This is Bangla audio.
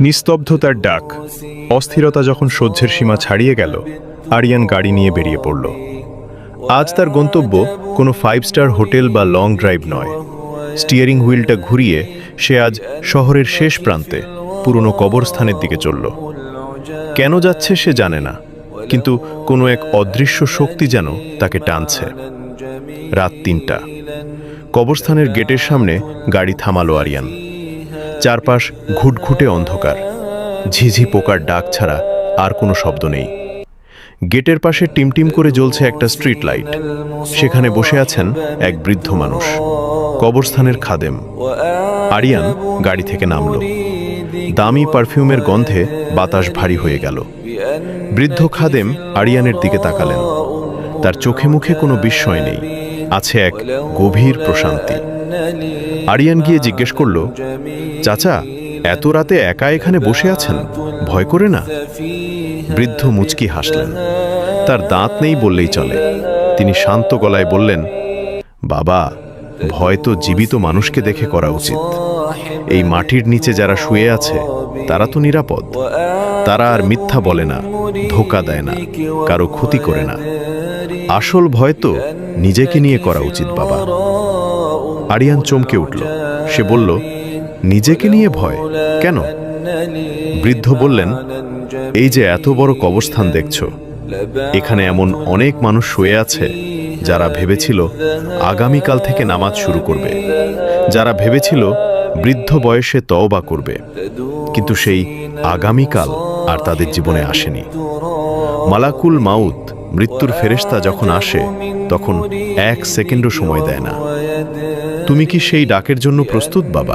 নিস্তব্ধতার ডাক, অস্থিরতা যখন সহ্যের সীমা ছাড়িয়ে গেল, আরিয়ান গাড়ি নিয়ে বেরিয়ে পড়ল। আজ তার গন্তব্য কোনো ফাইভ স্টার হোটেল বা লং ড্রাইভ নয়। স্টিয়ারিং হুইলটা ঘুরিয়ে সে আজ শহরের শেষ প্রান্তে, পুরনো কবরস্থানের দিকে চলল। কেন যাচ্ছে সে জানে না, কিন্তু কোনো এক অদৃশ্য শক্তি যেন তাকে টানছে। রাত তিনটা। কবরস্থানের গেটের সামনে গাড়ি থামালো আরিয়ান। চারপাশ ঘুটঘুটে অন্ধকার। ঝিঝি পোকার ডাক ছাড়া আর কোনো শব্দ নেই। গেটের পাশে টিমটিম করে জ্বলছে একটা স্ট্রিট লাইট। সেখানে বসে আছেন এক বৃদ্ধ মানুষ। কবরস্থানের খাদেম। আরিয়ান গাড়ি থেকে নামল। দামি পারফিউমের গন্ধে বাতাস ভারী হয়ে গেল। বৃদ্ধ খাদেম আরিয়ানের দিকে তাকালেন। তার চোখে মুখে কোনো বিস্ময় নেই। আছে এক গভীর প্রশান্তি। আরিয়ান গিয়ে জিজ্ঞেস করল, চাচা, এত রাতে একা এখানে বসে আছেন? ভয় করে না? বৃদ্ধ মুচকি হাসলেন। তার দাঁত নেই বললেই চলে। তিনি শান্ত গলায় বললেন, বাবা, ভয় তো জীবিত মানুষকে দেখে করা উচিত। এই মাটির নিচে যারা শুয়ে আছে, তারা তো নিরাপদ। তারা আর মিথ্যা বলে না, ধোকা দেয় না, কারও ক্ষতি করে না। আসল ভয় তো নিজেকে নিয়ে করা উচিত, বাবা। আরিয়ান চমকে উঠল। সে বলল, নিজেকে নিয়ে ভয়? কেন? বৃদ্ধ বললেন, এই যে এত বড় কবরস্থান দেখছ, এখানে এমন অনেক মানুষ শুয়ে আছে যারা ভেবেছিল আগামীকাল থেকে নামাজ শুরু করবে। যারা ভেবেছিল বৃদ্ধ বয়সে তওবা করবে। কিন্তু সেই আগামীকাল আর তাদের জীবনে আসেনি। মালাকুল মাউত মৃত্যুর ফেরেস্তা যখন আসে, তখন এক সেকেন্ডও সময় দেয় না। তুমি কি সেই ডাকের জন্য প্রস্তুত, বাবা?